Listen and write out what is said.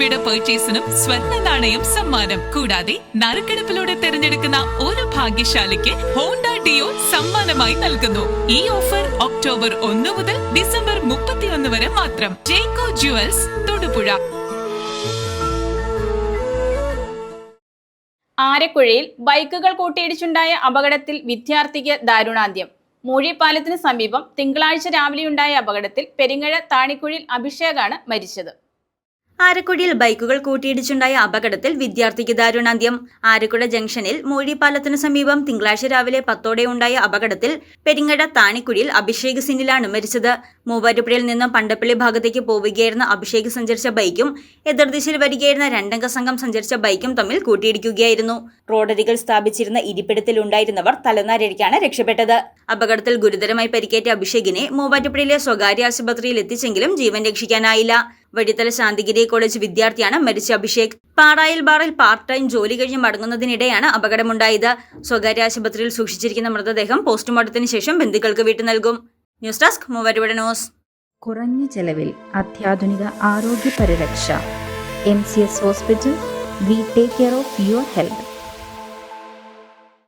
രൂപയുടെ പെർച്ചേസിനും സ്വർണ നാണയം സമ്മാനം. കൂടാതെ നറുക്കെടുപ്പിലൂടെ തിരഞ്ഞെടുക്കുന്ന ഒരു ഭാഗ്യശാലിക്ക് ഹോണ്ട ഡിയോ സമ്മാനമായി നൽകുന്നു. ഈ ഓഫർ ഒക്ടോബർ ഒന്ന് മുതൽ ഡിസംബർ മുപ്പത്തിയൊന്ന് വരെ മാത്രം. ജേക്കോ ജുവൽസ് തൊടുപുഴ. ആരക്കുഴയിൽ ബൈക്കുകൾ കൂട്ടിയിടിച്ചുണ്ടായ അപകടത്തിൽ വിദ്യാർത്ഥിക്ക് ദാരുണാന്ത്യം. മൂഴിപ്പാലത്തിന് സമീപം തിങ്കളാഴ്ച രാവിലെയുണ്ടായ അപകടത്തിൽ പെരിങ്ങഴ താണിക്കുഴിൽ അഭിഷേകാണ് മരിച്ചത്. ആരക്കുഴിയിൽ ബൈക്കുകൾ കൂട്ടിയിടിച്ചുണ്ടായ അപകടത്തിൽ വിദ്യാർത്ഥിക്ക് ദാരുണാന്ത്യം. ആരക്കുഴ ജംഗ്ഷനിൽ മൂഴിപ്പാലത്തിനു സമീപം തിങ്കളാഴ്ച രാവിലെ പത്തോടെ ഉണ്ടായ അപകടത്തിൽ പെരിങ്ങട താണിക്കുഴിയിൽ അഭിഷേക് സിനിലാണ് മരിച്ചത്. മൂവാറ്റുപുഴയിൽ നിന്ന് പണ്ടപ്പള്ളി ഭാഗത്തേക്ക് പോവുകയായിരുന്ന അഭിഷേക് സഞ്ചരിച്ച ബൈക്കും എതിർദിശയിൽ വരികയായിരുന്ന രണ്ടംഗ സംഘം സഞ്ചരിച്ച ബൈക്കും തമ്മിൽ കൂട്ടിയിടിക്കുകയായിരുന്നു. റോഡരികൾ സ്ഥാപിച്ചിരുന്ന ഇരിപ്പിടത്തിലുണ്ടായിരുന്നവർ തലനാരടിക്കാണ് രക്ഷപ്പെട്ടത്. അപകടത്തിൽ ഗുരുതരമായി പരിക്കേറ്റ അഭിഷേകിനെ മൂവാറ്റുപുഴയിലെ സ്വകാര്യ ആശുപത്രിയിൽ എത്തിച്ചെങ്കിലും ജീവൻ രക്ഷിക്കാനായില്ല. വഴിത്തല ശാന്തിഗിരി കോളേജ് വിദ്യാർത്ഥിയാണ് മരിച്ച അഭിഷേക്. പാറായിൽ ബാറിൽ പാർട്ട് ടൈം ജോലി കഴിഞ്ഞ് മടങ്ങുന്നതിനിടെയാണ് അപകടമുണ്ടായത്. സ്വകാര്യ ആശുപത്രിയിൽ സൂക്ഷിച്ചിരിക്കുന്ന മൃതദേഹം പോസ്റ്റ്മോർട്ടത്തിന് ശേഷം ബന്ധുക്കൾക്ക് വീട്ടു നൽകും. ന്യൂസ് ഡെസ്ക് മൂവരുടെ ന്യൂസ്. കുറഞ്ഞ ചെലവിൽ അത്യാധുനിക ആരോഗ്യ പരിരക്ഷ. M C S hospital we take care of your health.